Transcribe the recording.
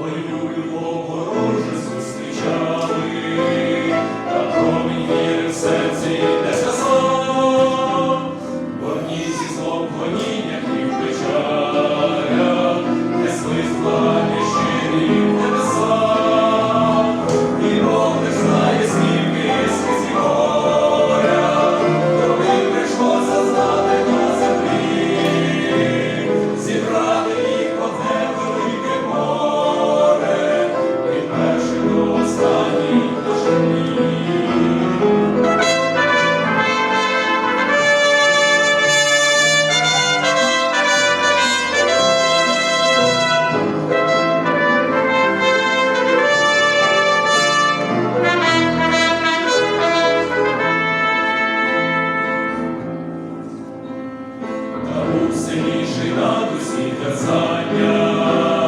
Твою любов зустрічали, та промінь віри в серці не сказав, бо зі злом гоніння і печаля не слизла. сильніший над усі казання.